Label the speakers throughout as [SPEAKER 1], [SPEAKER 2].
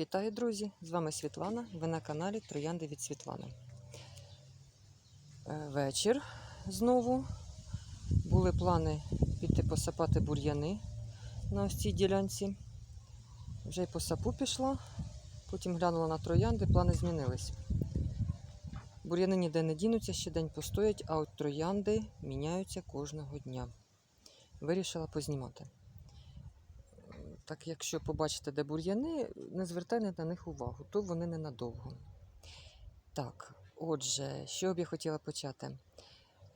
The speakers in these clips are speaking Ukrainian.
[SPEAKER 1] Вітаю, друзі! З вами Світлана. Ви на каналі Троянди від Світлани. Е, Вечір знову. Були плани піти посапати бур'яни на ось цій ділянці. Вже й по сапу пішла, потім глянула на троянди, плани змінились. Бур'яни ніде не дінуться, ще день постоять, а от троянди міняються кожного дня. Вирішила познімати. Так якщо побачите, де бур'яни, не звертайте на них увагу, то вони ненадовго. Так, отже, що б я хотіла почати?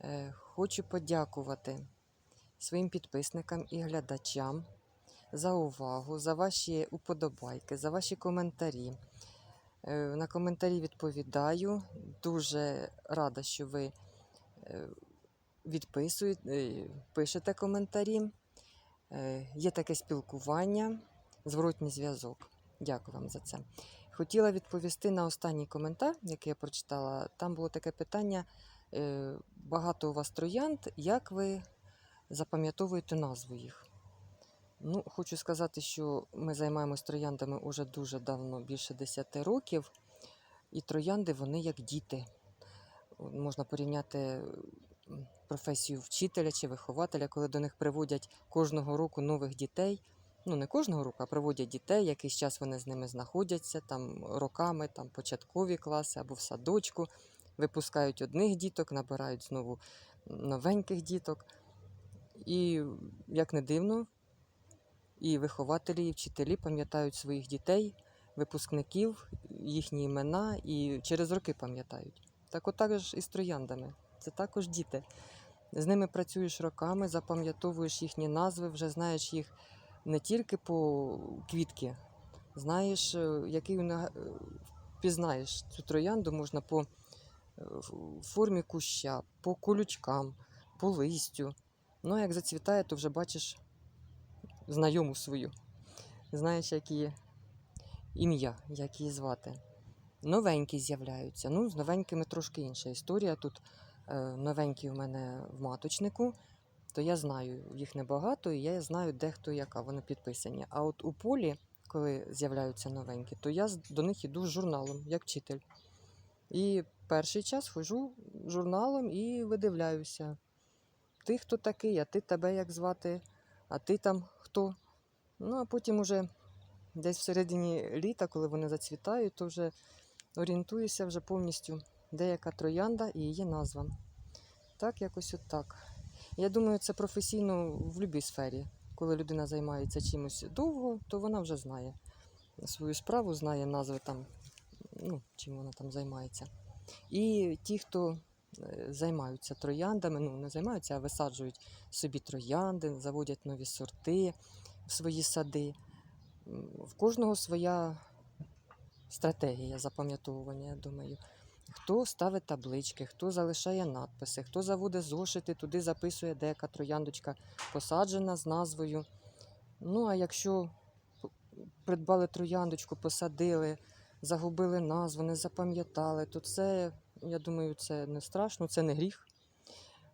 [SPEAKER 1] Е, хочу подякувати своїм підписникам і глядачам за увагу, за ваші уподобайки, за ваші коментарі. Е, на коментарі відповідаю. Дуже рада, що ви е, відписуєте, пишете коментарі. Е, Є таке спілкування, зворотній зв'язок. Дякую вам за це. Хотіла відповісти на останній коментар, який я прочитала. Там було таке питання: е, багато у вас троянд, як ви запам'ятовуєте назву їх? Ну, хочу сказати, що ми займаємось трояндами уже дуже давно, більше 10 років, і троянди вони як діти. Можна порівняти професію вчителя чи вихователя, коли до них приводять кожного року нових дітей. Ну, не кожного року, а приводять дітей, якийсь час вони з ними знаходяться, там роками, там початкові класи або в садочку, випускають одних діток, набирають знову новеньких діток. І, як не дивно, і вихователі, і вчителі пам'ятають своїх дітей, випускників, їхні імена і через роки пам'ятають. Так от також і з трояндами. Це також діти. З ними працюєш роками, запам'ятовуєш їхні назви, вже знаєш їх не тільки по квітки, знаєш, е, який е, впізнаєш цю троянду можна по е, формі куща, по колючкам, по листю. Ну, а як зацвітає, то вже бачиш знайому свою. Знаєш, як її ім'я, як її звати. Новенькі з'являються. Ну, з новенькими трошки інша історія. Тут новенькі в мене в маточнику, то я знаю, їх небагато, і я знаю, де хто яка, вони підписані. А от у полі, коли з'являються новенькі, то я до них іду з журналом, як вчитель. І перший час ходжу журналом і видивляюся. Ти хто такий, а ти тебе як звати, а ти там хто. Ну, а потім уже десь всередині літа, коли вони зацвітають, то вже орієнтуюся вже повністю, де яка троянда і її назва. Так, якось от так. Я думаю, це професійно в будь-якій сфері. Коли людина займається чимось довго, то вона вже знає свою справу, знає назви там, ну, чим вона там займається. І ті, хто е, займаються трояндами, ну не займаються, а висаджують собі троянди, заводять нові сорти в свої сади. В кожного своя стратегія запам'ятовування, я думаю. Хто ставить таблички, хто залишає надписи, хто заводить зошити, туди записує, де яка трояндочка посаджена з назвою. Ну, а якщо придбали трояндочку, посадили, загубили назву, не запам'ятали, то це, я думаю, це не страшно, це не гріх.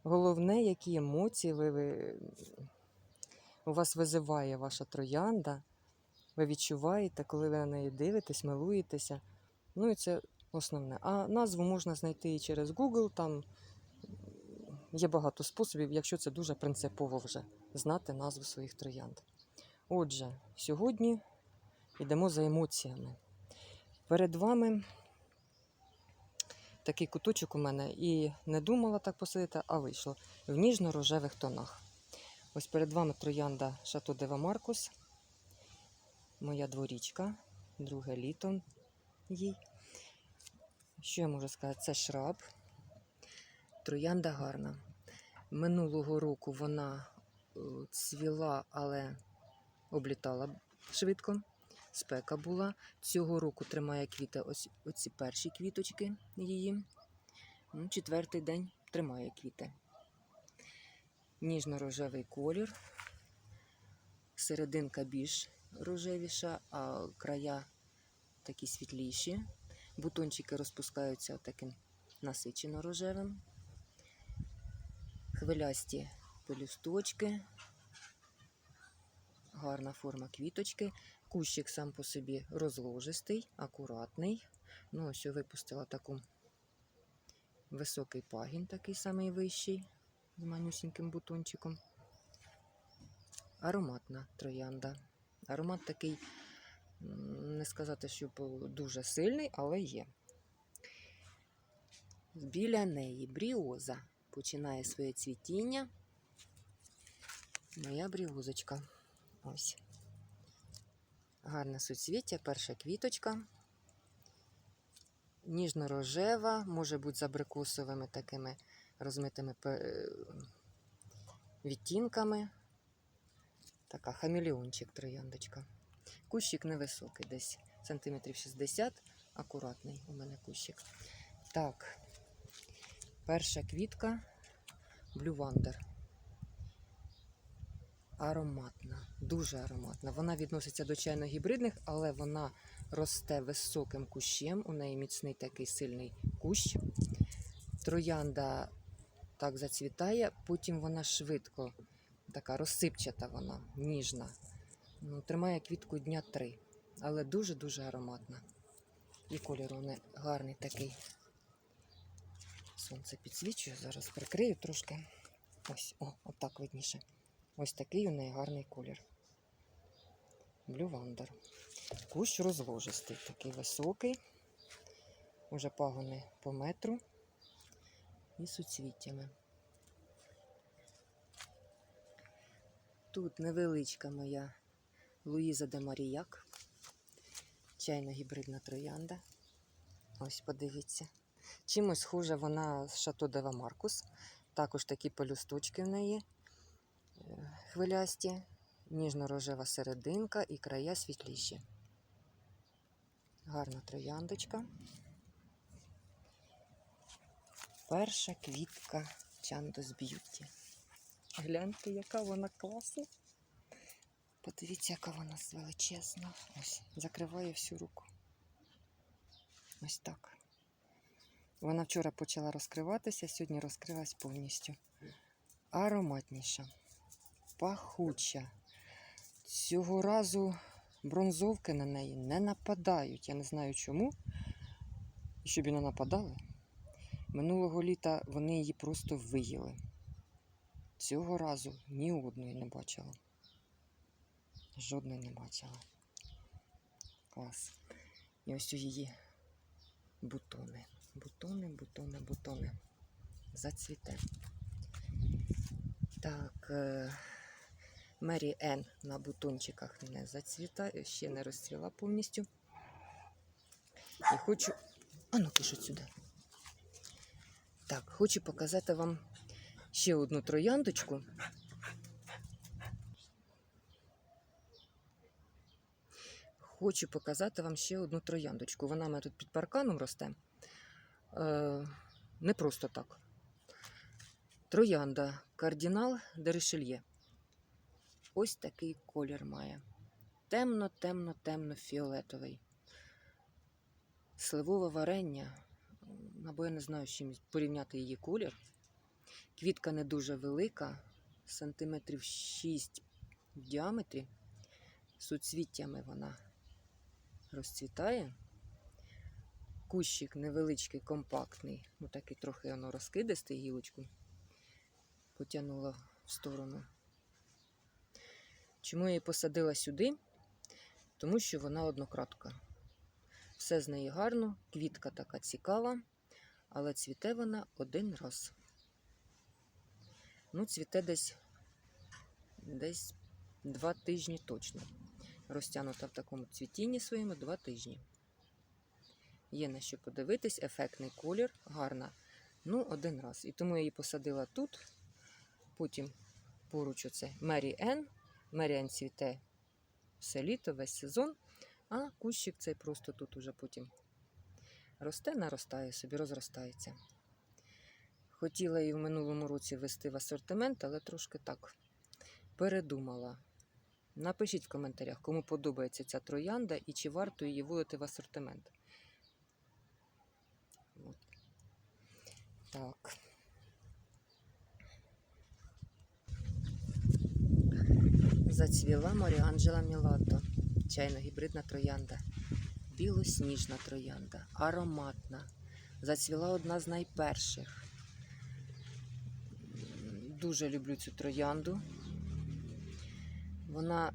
[SPEAKER 1] Головне, які емоції ви, ви, у вас визиває ваша троянда, ви відчуваєте, коли ви на неї дивитесь, милуєтеся. Ну і це основне. А назву можна знайти і через Google, там є багато способів, якщо це дуже принципово вже знати назву своїх троянд. Отже, сьогодні йдемо за емоціями. Перед вами такий куточок у мене і не думала так посадити, а вийшло в ніжно-рожевих тонах. Ось перед вами троянда Шато Дева Маркус, моя дворічка, друге літо їй. Що я можу сказати? Це шраб. Троянда гарна. Минулого року вона е, цвіла, але облітала швидко. Спека була. Цього року тримає квіти ось оці перші квіточки її. Ну, четвертий день тримає квіти. Ніжно-рожевий колір. Серединка більш рожевіша, а края такі світліші. Бутончики розпускаються таким насичено рожевим. Хвилясті пелюсточки. гарна форма квіточки. Кущик сам по собі розложистий, акуратний. Ну, ось я випустила таку високий пагін, такий самий вищий, з манюсіньким бутончиком. Ароматна троянда. Аромат такий, не сказати, що дуже сильний, але є. Біля неї бріоза починає своє цвітіння. Моя бріозочка. Ось. Гарне суцвіття, перша квіточка. Ніжно-рожева, може бути з абрикосовими такими розмитими відтінками. Така хамелеончик трояндочка. Кущик невисокий, десь сантиметрів 60, акуратний у мене кущик. Так, перша квітка Wonder. Ароматна, дуже ароматна. Вона відноситься до чайно-гібридних, але вона росте високим кущем. У неї міцний такий сильний кущ. Троянда так зацвітає, потім вона швидко, така розсипчата вона, ніжна. Ну, тримає квітку дня три, але дуже-дуже ароматна. І кольор неї гарний такий. Сонце підсвічує, зараз прикрию трошки. Ось, о, отак видніше. Ось такий у неї гарний колір. Wonder. Кущ розложистий, такий високий. Уже пагони по метру і суцвіттями. Тут невеличка моя Луїза де Маріяк. Чайна гібридна троянда. Ось подивіться. Чимось схожа вона з Шато Дева Маркус. Також такі пелюсточки в неї е, хвилясті, ніжно-рожева серединка і края світліші. Гарна трояндочка. Перша квітка Чандос Б'юті. Гляньте, яка вона класна. Подивіться, яка вона величезна. Ось, закриває всю руку. Ось так. Вона вчора почала розкриватися, сьогодні розкрилась повністю. Ароматніша, пахуча. Цього разу бронзовки на неї не нападають. Я не знаю чому. І щоб і не нападали. Минулого літа вони її просто виїли. Цього разу ні одної не бачила. Жодної не бачила. Клас. І ось у її бутони. Бутони, бутони, бутони. Зацвіте. Так, е, Мері Ен на бутончиках не зацвітає, ще не розцвіла повністю. І хочу. А ну пишуть сюди. Так, хочу показати вам ще одну трояндочку. Хочу показати вам ще одну трояндочку. Вона в мене тут під парканом росте. Е, не просто так. Троянда кардинал де Ришельє. Ось такий колір має. Темно, темно, темно фіолетовий. Сливове варення. Або я не знаю, з чим порівняти її колір. Квітка не дуже велика, сантиметрів 6 в діаметрі. Суцвіттями вона розцвітає. Кущик невеличкий, компактний, ну такий трохи воно розкидистий гілочку. Потягнула в сторону. Чому я її посадила сюди? Тому що вона однократка. Все з неї гарно, квітка така цікава, але цвіте вона один раз. Ну, цвіте десь, десь два тижні точно. Розтягнута в такому цвітінні своєму два тижні. Є на що подивитись, ефектний колір, гарна. Ну, один раз. І тому я її посадила тут. Потім поруч оце Мері Ен. Мері Ен цвіте все літо, весь сезон. А кущик цей просто тут уже потім росте, наростає собі, розростається. Хотіла її в минулому році ввести в асортимент, але трошки так передумала. Напишіть в коментарях, кому подобається ця троянда і чи варто її вводити в асортимент. От. Так. Зацвіла Моріанджела Мілато, чайно-гібридна троянда, білосніжна троянда, ароматна. Зацвіла одна з найперших. Дуже люблю цю троянду. Вона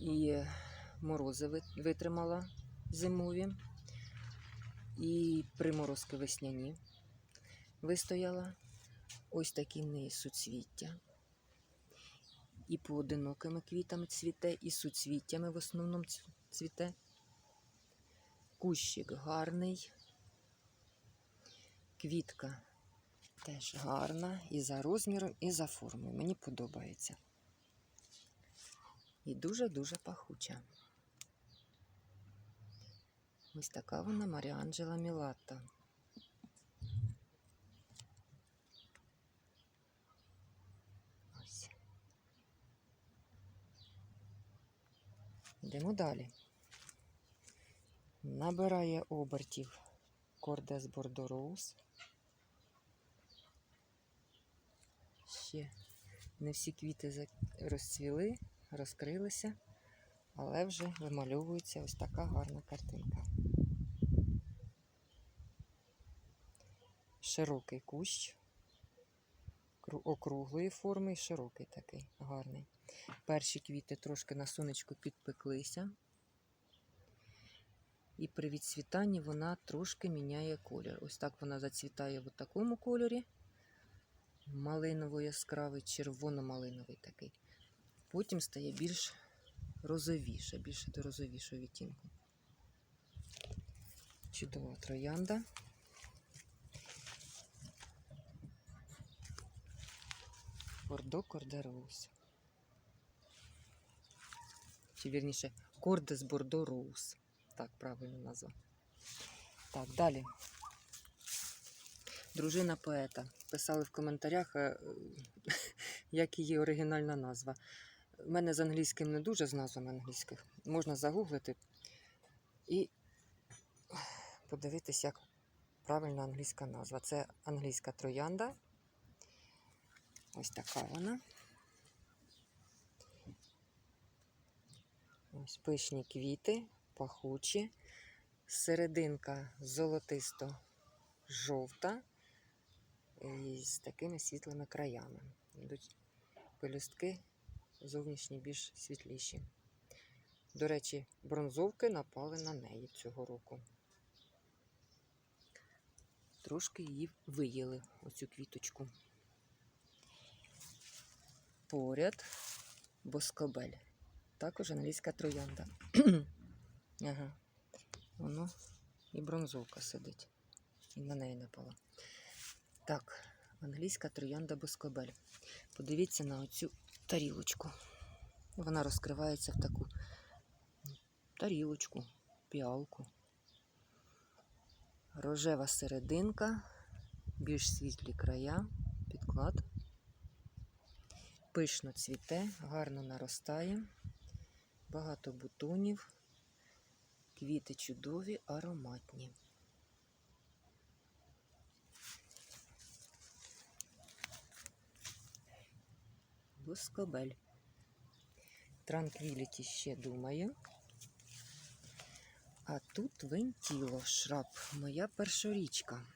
[SPEAKER 1] і морози витримала зимові, і приморозки весняні вистояла. Ось такі в неї суцвіття. І поодинокими квітами цвіте, і суцвіттями в основному цвіте. Кущик гарний. Квітка теж гарна і за розміром, і за формою. Мені подобається. І дуже-дуже пахуча. Ось така вона Маріанджела Мілатта. Ось. Йдемо далі. Набирає обертів Кордес Бордороус. Ще не всі квіти розцвіли, розкрилися, але вже вимальовується ось така гарна картинка. Широкий кущ, округлої форми і широкий такий гарний. Перші квіти трошки на сонечку підпеклися. І при відцвітанні вона трошки міняє колір. Ось так вона зацвітає в такому кольорі. Малиново яскравий, червоно-малиновий такий. Потім стає більш розовіше, більше до розовішого відтінку. Чудова троянда. Бордо Кордероус. Чи вірніше, Кордес Бордо Роуз. Так, правильно назва. Так, далі. Дружина поета. Писали в коментарях, е, як її оригінальна назва. У мене з англійським не дуже з назвами англійських. Можна загуглити і подивитись, як правильна англійська назва. Це англійська троянда. Ось така вона. Ось пишні квіти, пахучі. Серединка золотисто-жовта і з такими світлими краями. Йдуть пелюстки зовнішні більш світліші. До речі, бронзовки напали на неї цього року. Трошки її виїли, оцю квіточку. Поряд боскобель. Також англійська троянда. ага. Воно і бронзовка сидить. І на неї напала. Так, англійська троянда боскобель. Подивіться на оцю тарілочку. Вона розкривається в таку тарілочку, піалку. Рожева серединка, більш світлі края, підклад. Пишно цвіте, гарно наростає, багато бутонів, квіти чудові, ароматні. Бускобель. Транквіліті ще думаю. А тут вентіло шраб, моя першорічка.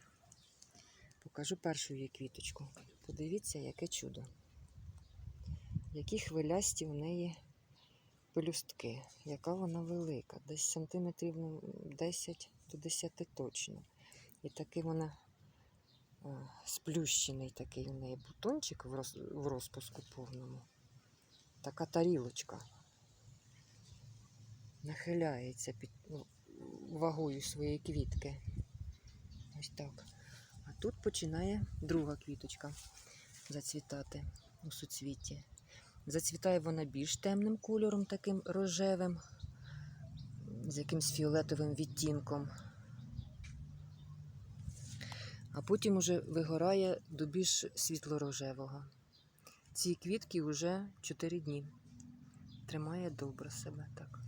[SPEAKER 1] Покажу першу її квіточку. Подивіться, яке чудо. Які хвилясті у неї пелюстки. Яка вона велика. Десь сантиметрів ну, 10 до 10 точно. І такий вона сплющений такий у неї бутончик в, розпуску повному. Така тарілочка. Нахиляється під ну, вагою своєї квітки. Ось так. А тут починає друга квіточка зацвітати у суцвітті. Зацвітає вона більш темним кольором, таким рожевим, з якимсь фіолетовим відтінком. А потім уже вигорає до більш світло-рожевого. Ці квітки вже 4 дні. Тримає добре себе так.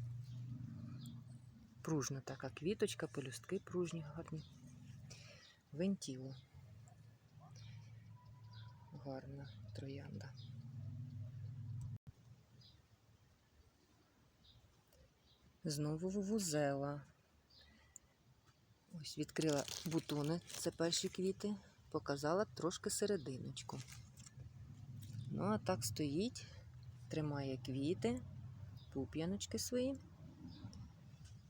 [SPEAKER 1] Пружна така квіточка, пелюстки пружні, гарні. Вентіло. Гарна троянда. Знову вувузела. Ось відкрила бутони, це перші квіти, показала трошки серединочку. Ну, а так стоїть, тримає квіти, пуп'яночки свої.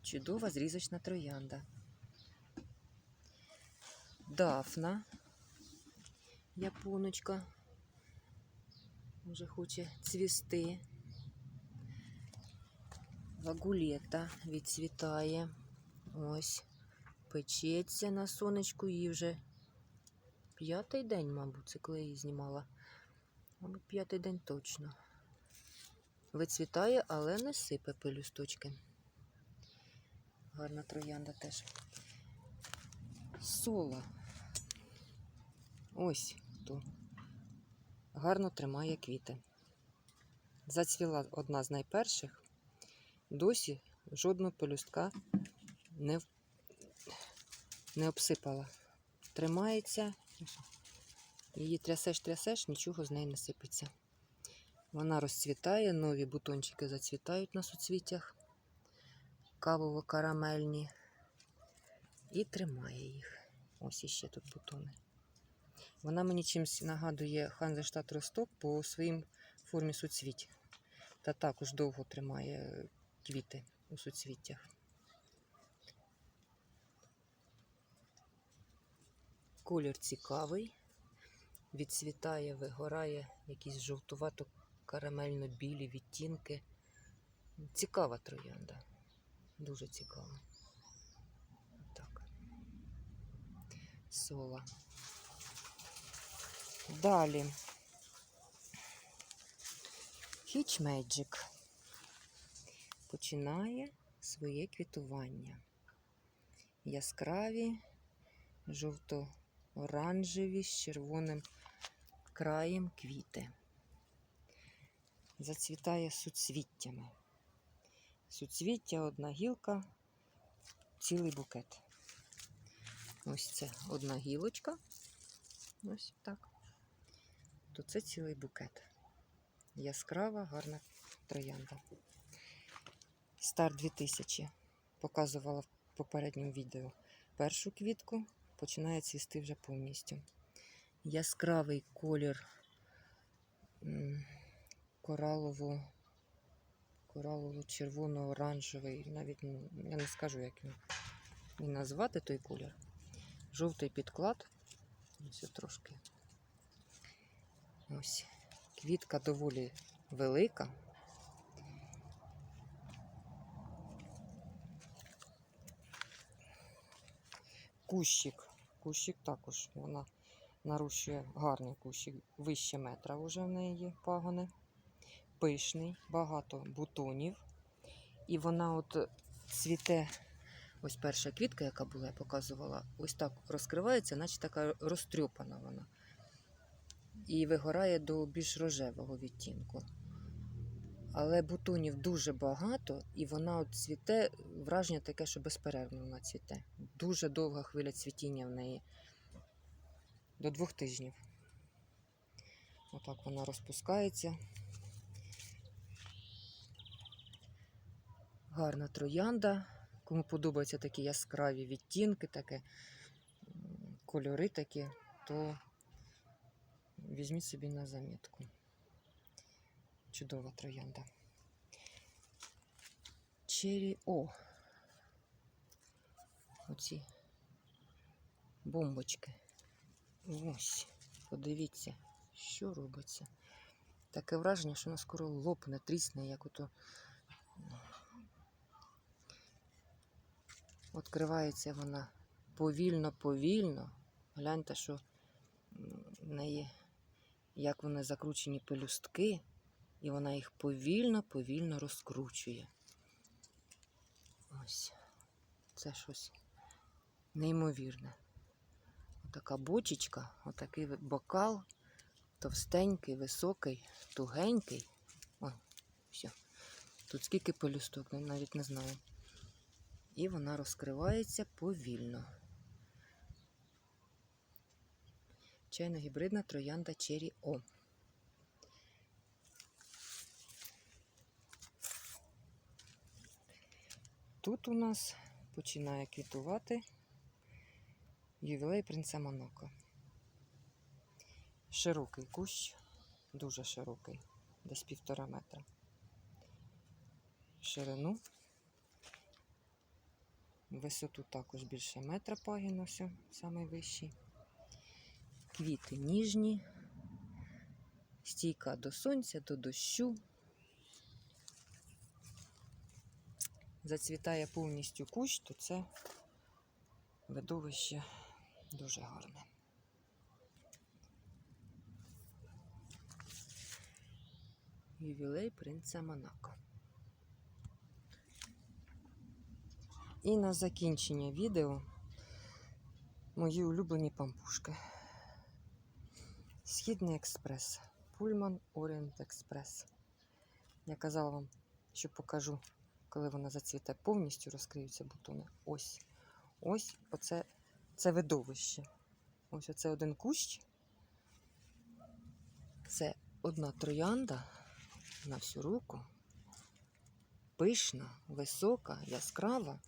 [SPEAKER 1] Чудова зрізочна троянда. Дафна, японочка, вже хоче цвісти. Вагулета відцвітає. Ось. Печеться на сонечку їй вже п'ятий день, мабуть, це коли її знімала. Мабуть, п'ятий день точно. Вицвітає, але не сипе пелюсточки. Гарна троянда теж. Сола. Ось хто. Гарно тримає квіти. Зацвіла одна з найперших. Досі жодного пелюстка не, в- не обсипала. Тримається. Її трясеш, трясеш, нічого з неї не сипеться. Вона розцвітає, нові бутончики зацвітають на суцвіттях, кавово-карамельні. І тримає їх. Ось іще тут бутони. Вона мені чимось нагадує Ханзештат Росток по своїм формі суцвіть. Та також довго тримає квіти у суцвіттях. Колір цікавий, відцвітає, вигорає якісь жовтувато-карамельно-білі відтінки. Цікава троянда. Дуже цікава. Так. Сола. Далі. Хіч Magic починає своє квітування. Яскраві, жовто-оранжеві з червоним краєм квіти. Зацвітає суцвіттями. Суцвіття, одна гілка, цілий букет. Ось це одна гілочка. Ось так. То це цілий букет. Яскрава, гарна троянда. Стар 2000 показувала в попередньому відео. Першу квітку починає цвісти вже повністю. Яскравий колір м, коралово, коралово-червоно-оранжевий. Навіть я не скажу, як він назвати той колір. Жовтий підклад. Ось трошки. Ось. Квітка доволі велика. Кущик. Кущик також вона нарушує гарний кущик. Вище метра вже в неї є пагони. Пишний, багато бутонів. І вона от цвіте. Ось перша квітка, яка була, я показувала, ось так розкривається, наче така розтрьопана вона. І вигорає до більш рожевого відтінку. Але бутонів дуже багато, і вона от цвіте, враження таке, що безперервно вона цвіте. Дуже довга хвиля цвітіння в неї. До двох тижнів. Отак вона розпускається. Гарна троянда. Кому подобаються такі яскраві відтінки, таке, кольори такі, то візьміть собі на замітку. Чудова троянда. Чері О. Оці бомбочки. Ось, подивіться, що робиться. Таке враження, що вона скоро лопне, трісне, як ото. Відкривається вона повільно-повільно. Гляньте, що в неї, як вони закручені пелюстки, і вона їх повільно-повільно розкручує. Ось. Це щось неймовірне. Отака бочечка, отакий бокал, товстенький, високий, тугенький. О, все. Тут скільки пелюсток, навіть не знаю. І вона розкривається повільно. Чайно-гібридна троянда Cherry О. тут у нас починає квітувати ювілей принца Монако. Широкий кущ, дуже широкий, десь півтора метра. Ширину. Висоту також більше метра пагін, ось самий вищий. Квіти ніжні, стійка до сонця, до дощу. Зацвітає повністю кущ, то це видовище дуже гарне. Ювілей принца Монако. І на закінчення відео мої улюблені пампушки. Східний експрес. Пульман Орієнт Експрес. Я казала вам, що покажу, коли вона зацвіте повністю, розкриються бутони. Ось. Ось оце це видовище. Ось оце один кущ. Це одна троянда на всю руку. Пишна, висока, яскрава.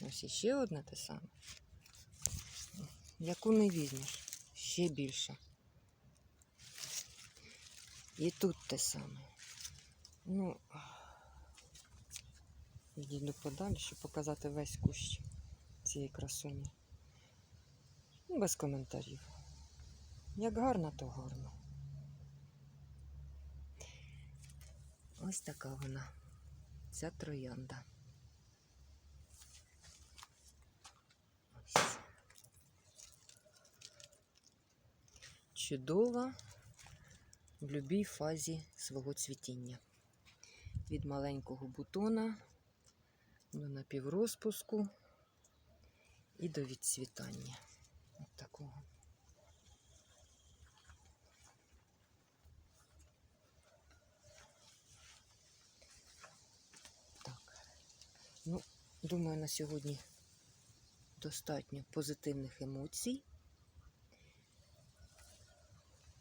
[SPEAKER 1] Ось іще одне те саме. Яку не візьмеш, ще більше. І тут те саме. Ну, їду подалі, щоб показати весь кущ цієї красуні. Ну, Без коментарів. Як гарно, то гарно. Ось така вона, ця троянда. Ось. Чудова в будь-якій фазі свого цвітіння. Від маленького бутона до напіврозпуску і до відцвітання. От такого. Так. Ну, думаю, на сьогодні достатньо позитивних емоцій.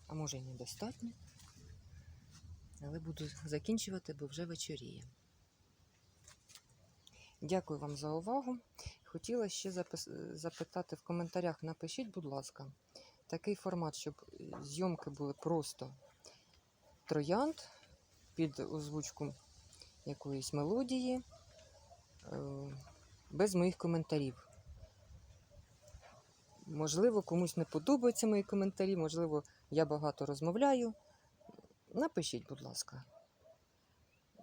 [SPEAKER 1] А може і недостатньо. Але буду закінчувати, бо вже вечоріє. Дякую вам за увагу. Хотіла ще запитати в коментарях, напишіть, будь ласка, такий формат, щоб зйомки були просто троянд під озвучку якоїсь мелодії, е, без моїх коментарів. Можливо, комусь не подобаються мої коментарі, можливо, я багато розмовляю. Напишіть, будь ласка,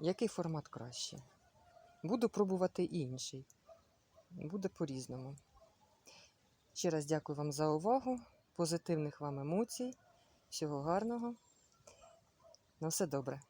[SPEAKER 1] який формат краще. Буду пробувати і інший. Буде по-різному. Ще раз дякую вам за увагу, позитивних вам емоцій, всього гарного. На все добре.